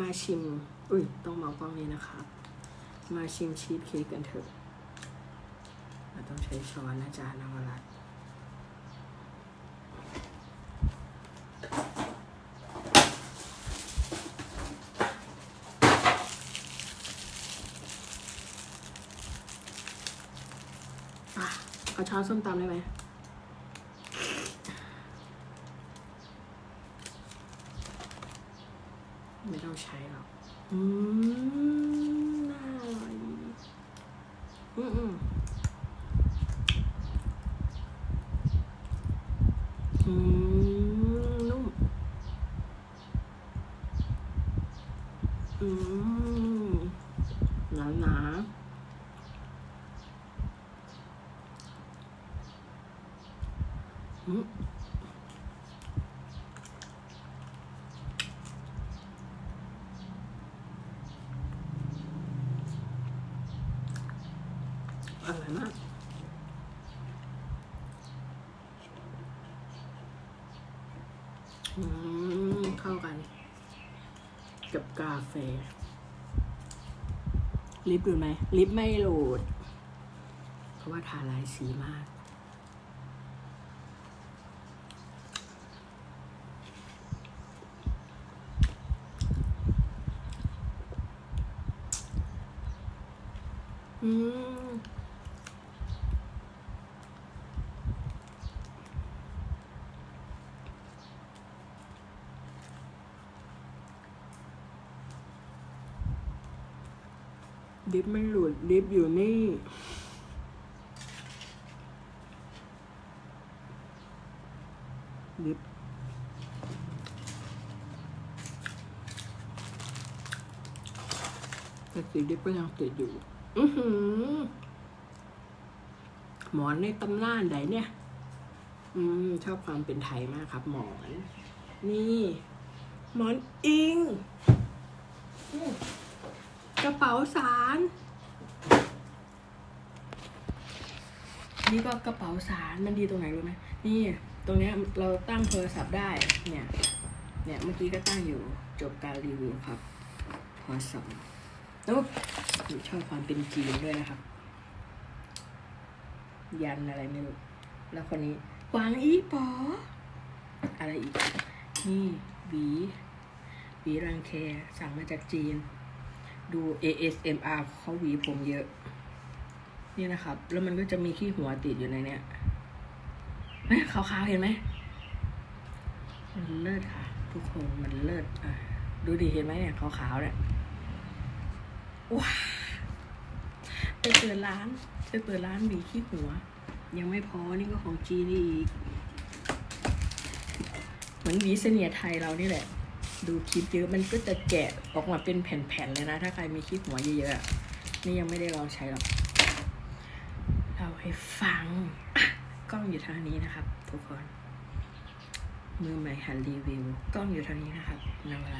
มาชิม อุ้ย ต้องเมากล้องนี้นะครับมาชิมชีสเค้กกันเถอะเราต้องใช้ช้อนนะจ๊ะนวรัตอะเอาช้อนส้มตำได้ไหม ไม่ต้องใช้หรอกอืมน่าอร่อยอืมอืมอืมนุ่มอืมหนาหนาอืม อร่อยมากเข้ากัน กับกาแฟ ลิปดูไหม ลิปไม่โหลด เพราะว่าทาลายสีมากอืม ดิฟไม่หลุดดิฟอยู่นี่ ดิฟแต่สีดิฟก็ยังติดอยู่ อือหือ หมอนในตำนานไหนเนี่ย อืม ชอบความเป็นไทยมากครับ หมอน นี่ หมอนอิง อืม กระเป๋าสารนี่ก็กระเป๋าสารมันดีตรงไหนรู้ไหมนี่ตรงเนี้ยเราตั้งโทรศัพท์ได้เนี่ยเนี่ยเมื่อกี้ก็ตั้งอยู่จบการรีวิวครับพอสองแล้วชอบความเป็นจีนด้วยนะครับ ยันอะไรไม่รู้แล้วคนนี้หวางอีปอ อะไรอีก นี่หวีหวีรังแคสั่งมาจากจีน ดู ASMR เขาหวีผมเยอะ นี่นะครับ แล้วมันก็จะมีขี้หัวติดอยู่ในเนี้ยเฮ้ยขาวๆเห็นไหมมันเลิศค่ะ ทุกคนมันเลิศอะดูดิเห็นไหมเนี่ยขาวๆเนี่ยว้าไปเปิดร้านไปเปิดร้านหวีขี้หัว ยังไม่พอนี่ก็ของจีนอีก เหมือนหวีเสนียไทยเรานี่แหละ ดูคลิปเยอะมันก็จะแกะออกมาเป็นแผ่นๆเลยนะ ถ้าใครมีคลิปหัวเยอะๆนี่ยังไม่ได้ลองใช้หรอกเราให้ฟังกล้องอยู่ทางนี้นะครับ ทุกคน มือใหม่หันรีวิว กล้องอยู่ทางนี้นะครับนำอะไร